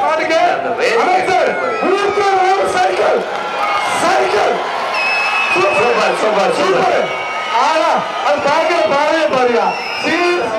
போடுறீங்க cycle. Cycle. Super super super. ஆனா அது பாக்குற பாருங்க. பாருங்க சீரியஸ்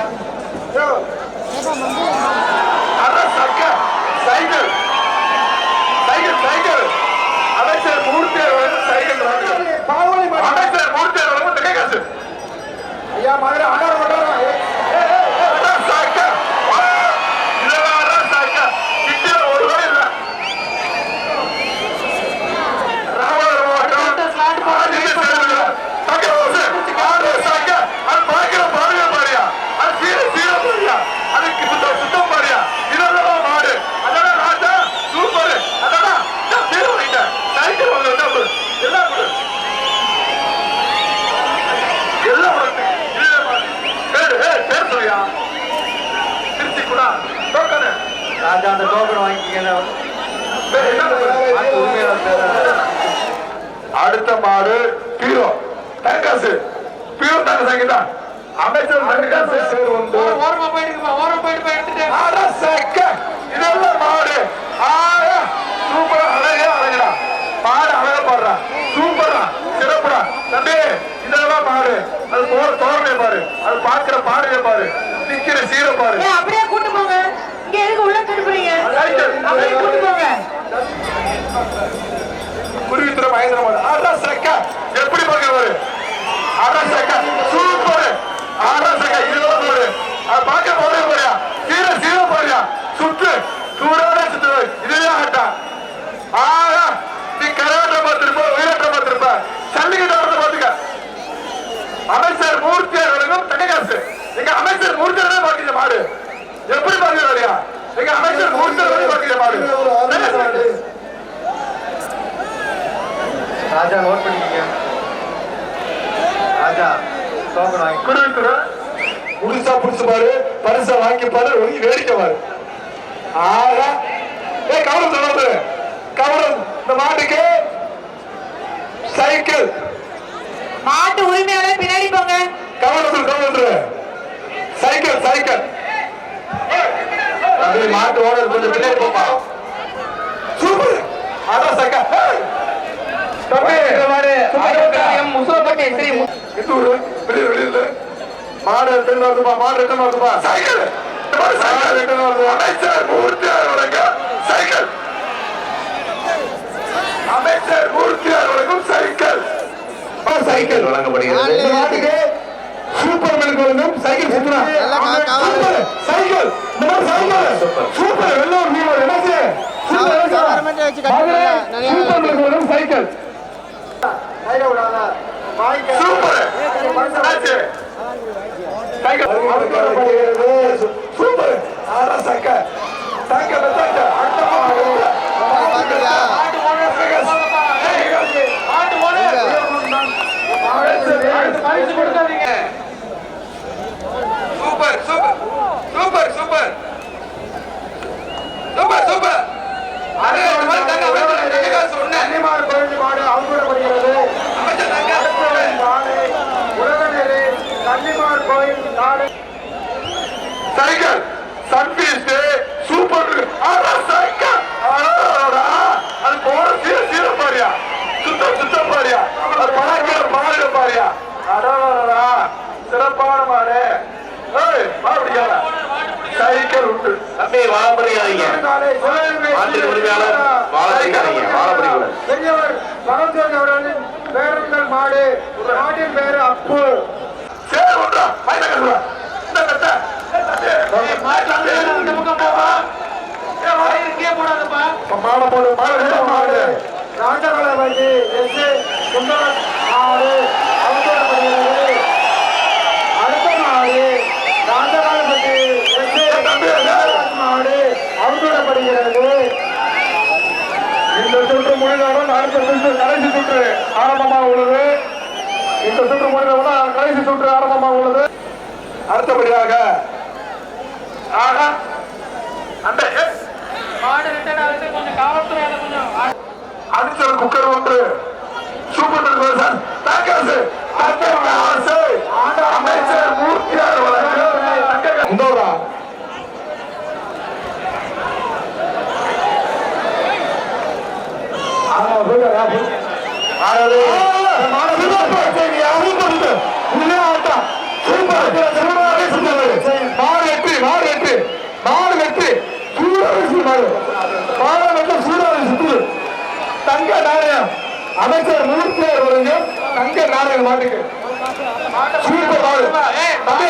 பீரோ சங்கீதா அமைச்சர் சேர். வந்து ஓரமா போயிடுங்கப்பா ஓரம் போயிட்டு போய் எடுத்துட்டு. அரசக்க இதெல்லாம் மாடு. ஆயா சூப்பரா அழகா அழகா மாடு அழகா பாடுறா. சூப்பரா சிறப்புடா. தம்பி இதெல்லாம் மாடு. அது போற தோரணை பாரு. அது பாக்குற பாடுகை பாரு. நிக்கிற சீரை பாரு. அப்படியே கூட்டு போங்க. இங்க எதுக்கு உள்ள திருப்புறீங்க அப்படியே கூட்டு போங்க. குருவித்துறை மகேந்திர மாடு. அரசக்க எப்படி பாக்குறவரு அரசக்க சூப்பர் அரசக்க இதெல்லாம் மாடு அது பார்க்க போதே போறியா? சீர சீர பாரியா சுத்து சூடான சுத்து இதுவே ஆட்டா நீ கரகாட்டம் பார்த்திருப்ப உயிராட்டம் பார்த்திருப்ப. சல்லிக்கட்டு வரத பாத்துக்க அமைச்சர் மூர்த்தி அவர்களும் தங்ககாசு எங்க அமைச்சர் மூர்த்தி அவர்களே பாக்குற மாடு. எப்படி பாக்குறாரியா எங்க அமைச்சர் மூர்த்தி அவர்களே மாடு. ராஜா நோட் பண்ணிக்கங்க. ராஜா டோக்கன் வாங்கி முழுசா புடிச்சு பாரு பரிசா வாங்கி பாரு ஒதுங்கி வேடிக்கை பாரு ஆகா ஏ கவனம் சொல்லுறது கவனம் இந்த மாட்டுக்கு சைக்கிள் மாட்டு உரிமையாளர் பின்னாடி போங்க கவனத்தில் கவனத்தில் சைக்கிள் சைக்கிள் தம்பி, மாட்டு ஓனர் கொஞ்சம் பின்னாடி போப்பா சூப்பர் அதான் சைக்கிள். தம்பி முசலப்பட்டி ஸ்ரீ எந்த ஊரு? மாடு ரிட்டர்ன் வருதுப்பா, மாடு ரிட்டர்ன் வருதுப்பா. சைக்கிள். இந்த மாதிரி சைக்கிள் ரிட்டர்ன் வருது. அமைச்சர் மூர்த்தியார் வழங்கும் சைக்கிள். அமைச்சர் மூர்த்தியார் வழங்கும் சைக்கிள்! சைக்கிள் வழங்கப்படுகிறது. சூப்பர் மேலுக்கு வழங்கும் சைக்கிள் சுத்துறா சூப்பர். சைக்கிள். இந்த மாதிரி சைக்கிள். சூப்பர் வெள்ளூர் நீவர் என்ன செய்ய? சூப்பர் மேலுக்கு வழங்கும் சைக்கிள். சூப்பர். জায়গা தம்பி வாழ பிடிக்காதீங்க மாட்டு உரிமையாளர் வாழ வாழ பிடிக்கூடாது மாடு மாட்டின் பேரு அப்பு. மாடு போடு மாடு மாடு. ராஜகலபதி எஸ் சுந்தரம் அவுத்தோடப்படுகிறது அடுத்த மாடு ராஜகலபதி எஸ் மாடு அவுத்தோடப்படுகிறது இந்த சுற்று முடிந்தவுடன் அடுத்த சுற்று கடைசி சுற்று ஆரம்பமாக உள்ளது. இந்த சுற்று முடிந்தவுடன் கடைசி சுற்று ஆரம்பமாக உள்ளது. அடுத்தபடியாக ஆஹா அந்த அடிச்சல் குக்கர் ஒன்று. Super sir. தங்காசு தங்ககாசு அமைச்சர் மூர்த்தியார் வழங்கும் தங்ககாசு. இந்தோரா ஆமா, போயிட்டு வா, போயிட்டு வா. ஆகவே, மாடு அமைச்சர் வழங்கும் தங்க நாடக மாட்டுக்கு. சூப்பர் தம்பி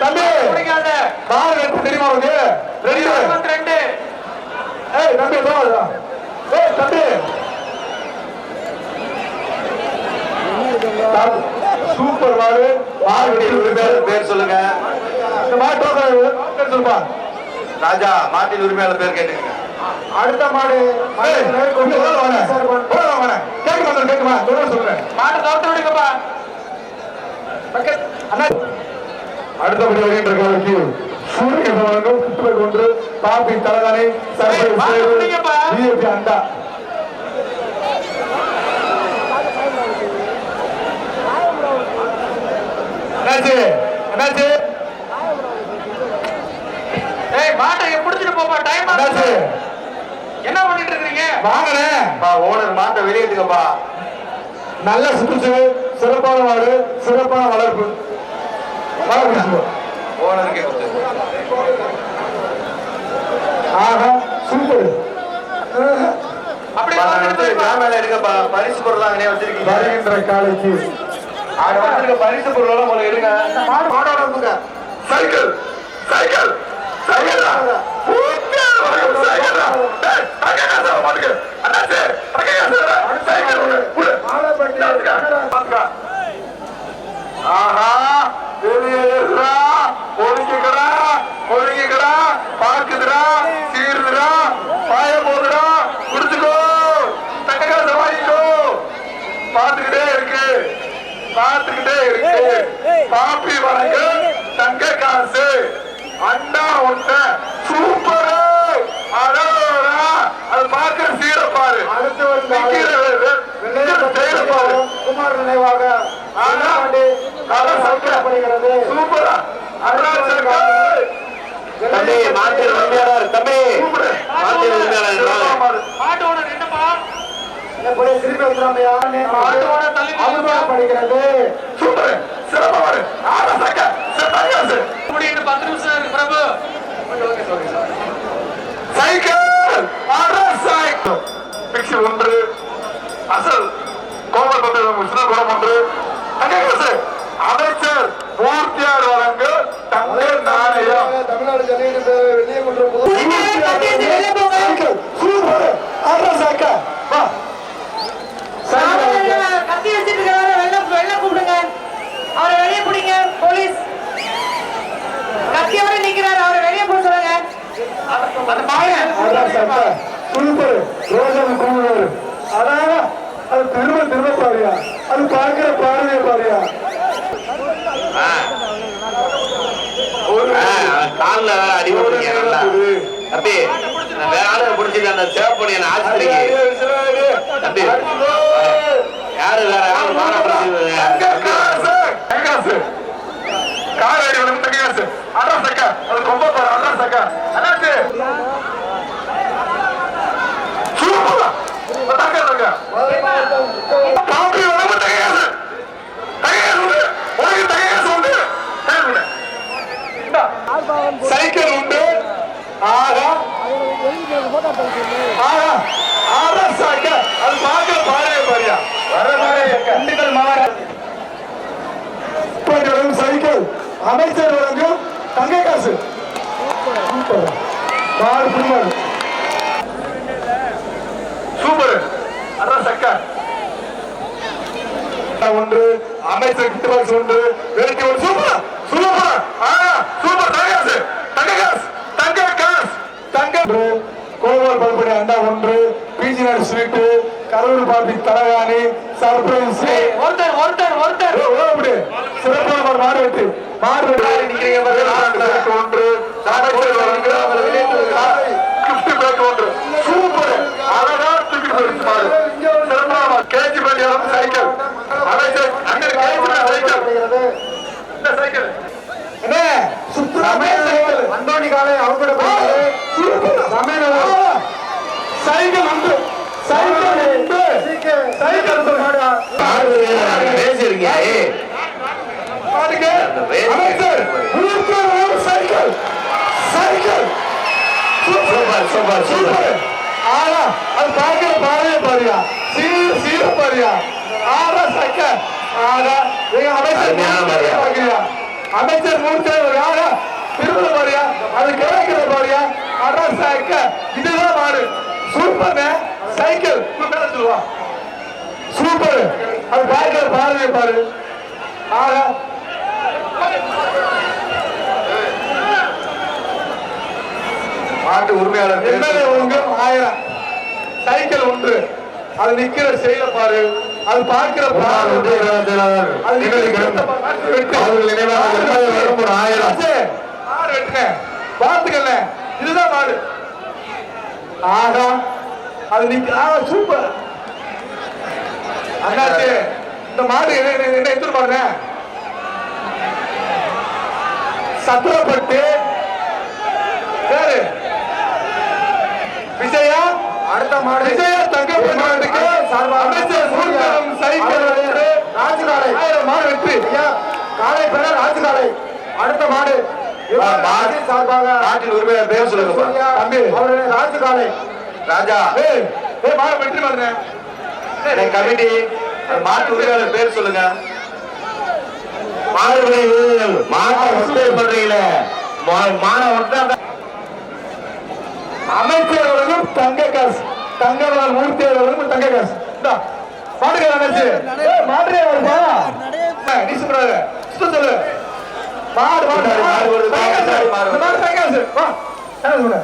தம்பி வெட்டு தெரியுமா உனக்கு? ரெண்டு ரெண்டு ஏய் தம்பி போகாதா ஏய் தம்பி. தம்- சூப்பர் மாடு மாடு வெட்டி பேர் சொல்லுங்க. இந்த மாடு டோக்கன் பேர் சொல்லுப்பா. ராஜா மாட்டின் உரிமையாளர் பேர் கேட்டுங்க அடுத்த மாடு சார், கேக்குமா? தொடர்ந்து சொல்றேன். மாட்டை தோத்து விடுங்கப்பா. அடுத்தபடி வருகின்ற காலைக்கு சூரிய பாப்பி அண்டா. என்னாச்சு? என்னாச்சு? ஏய் மாட்டை பிடிச்சிட்டு போப்பா. டைம் என்னாச்சு? என்ன பண்ணிட்டு இருக்கீங்க வாங்கினேன் ஓனர் மாட்டை வெளியேட்டுங்கப்பா நல்ல சுற்றுச்சு சிறப்பான மாடு சிறப்பான வளர்ப்பு. ஓனருக்கே ஆஹா சூப்பர் பரிசு பொருள் வச்சிருக்கீங்க. வருகின்ற காலைக்கு. பரிசு பொருள் எடுங்க. சைக்கிள் சைக்கிள் சைக்கிள் சைக்கிள் மாட்டுக்கு அண்ணாச்சு சைக்கிள் ஆஹா வெளியேறா ஒழுங்கிக்கடா ஒழுங்கிக்கடா பாக்குதுடா சீருதுடா பாய போதுடா குடிச்சுக்கோ தக்கக்காச வாங்கிக்கோ பார்த்துக்கிட்டே இருக்கு பார்த்துக்கிட்டே இருக்கு பாப்பி வழங்க தங்க காசு அண்ணா உண்ட சூப்பர் அழகா அது பார்க்கிற சீர பாரு நிக்கிற வே- வே- நிக்கிற செயல பாரு குமார் நினைவாக ஆனா, நல்லா சாப்பிடுறது. சூப்பரா அண்ணா சர்க்கார். மாட்டின் உரிமையாளர் தம்பி. படிக்கிறது சூப்பரு. பத்து நிமிஷம் பிரபு. சைக்கிள்! சைக்கிள்! பிக்சி ஒன்று. அசல் கோமல் பந்தயம் சின்ன ஒன்று. அமைச்சர் மூர்த்தியார் வழங்கு தங்க நாணயம் தமிழ்நாடு ஜல்லிக்கட்டு வெளியே கொண்டு வெளியே போங்க. சூப்பர் அரை சாக்கா வா சாவடியில கத்தி வச்சிட்டு இருக்கிறவரை வெளில வெளில கூப்பிடுங்க அவரை வெளியே பிடிங்க போலீஸ் கத்தியோட நிக்கிறாரு அவரை வெளியே போக சொல்லுங்க அந்த மாயன் அதான் சட்டை சூப்பர் ரோஜன் கூடுவாரு அதான் அது திரும்ப திரும்ப பாரியா அது பார்க்கிற பார்வையை பாரியா ஆ. ஆ, அடிபட்டுருக்கீங்க நல்லா தம்பி நான் வேற ஆளு பிடிச்சிட்டு அந்த சேவ் பண்ணி என்ன ஆஸ்பத்திரிக்கு. தம்பி யாரு வேற ஆளு தங்ககாசு தங்ககாசு காரடி வழங்கு தங்ககாசு அதான் சக்க அது பாரு அதான் சக்க அண்ணாச்சு. சாக்க அது பார்க்க பாரு பாரியா மாற வழங்கும் சைக்கிள் அமைச்சர் வழங்கும் தங்க காசு. சூப்பர் மாடு புரியாது சூப்பர். அதான் சக்க ஒன்று அமைச்சர் கிட்ட பாக்ஸ் ஒன்று வேலைக்கு ஒரு சூப்பர் சூப்பர் ஆ சூப்பர் தங்ககாசு தங்ககாசு தங்க காசு தங்க கோவால் பல்படி அண்டா ஒன்று பிஜி நாடு ஸ்வீட்டு கரூர் பாபி தலகாணி சர்ப்ரைஸ் ஒருத்தர் ஒருத்தர் ஒருத்தர் அப்படி சிறப்பான ஒரு மாடு வெட்டு. மாடு வெட்டு. ஒன்று. ஒன்று. சூப்பர் அழகா தூக்கி போயிடுச்சு மாடு. சிறப்பான கேஜி பண்டியாலும் சைக்கிள். அங்க கேஜி சைக்கிள். இந்த சைக்கிள். என்ன? சமையல் அந்தோணி காலை அவங்க சமையல் சைக்கிள் உண்டு அமைச்சர் சைக்கிள் சைக்கிள் சூப்பர் சூப்பர் ஆனா அது பார்க்கிற பாருங்க பாருயா சீ மாறியா ஆறா சக்க ஆறா எங்க அமைச்சர் பார்க்கலையா? அமைச்சர் மூர்த்தி யாரா திரும்ப பாரியா அது கிடைக்கிற பாரியா ஆறா சக்க இதுதான் மாடு சூப்பர் சைக்கிள். சொல்லுவா சூப்பர் அது பார்க்கிற பார்வை பாரு. ஆறா மாட்டு உரிமையாளர் எம்எல்ஏ ஒழுங்கு ஆயிரம். சைக்கிள் ஒன்று. அது நிக்கிற செயல பாரு. அது பார்க்கிற. பார்த்துக்கல இதுதான் மாடு ஆகா. அது நிக்க ஆ சூப்பர் அண்ணாச்சி இந்த மாடு என்ன என்ன- எடுத்துட்டு பாருங்க சத்திரப்பட்டு. பேரு விஜயா? அடுத்த மாடு. விஜயா தங்கப்பட்டு அமைச்சர் சூழ்நிலம் சைக்கிள். ராஜுகாலை. ஆயிரம் மாடு வெற்றி. காலை பெற ராஜுகாலை. அடுத்த மாடு. சார்பாக நாட்டின் உரிமையாளர் பேர் சொல்லுங்க தம்பி. அவருடைய ராஜுகாலை. ராஜா. ஏய் ஏய் மாடு வெற்றி மாடுங்க என் கமிட்டி அந்த மாட்டு உரிமையாளர் பேர் சொல்லுங்க. மாடுகளை மாட்டை ஒட்டை பண்றீங்களே மாடை ஒட்டா அமைச்சர் அவர்களும் தங்க காசு. தங்கவால் மூர்த்தி அவர்களும் தங்க காசு. அணைச்சு. ஏய், மாடுறே வருமா நீ சொல்றாரு சுத்த சொல்லு. மாடு மாடு மாடு. மாடு தங்க காசு வா என்ன சொல்ற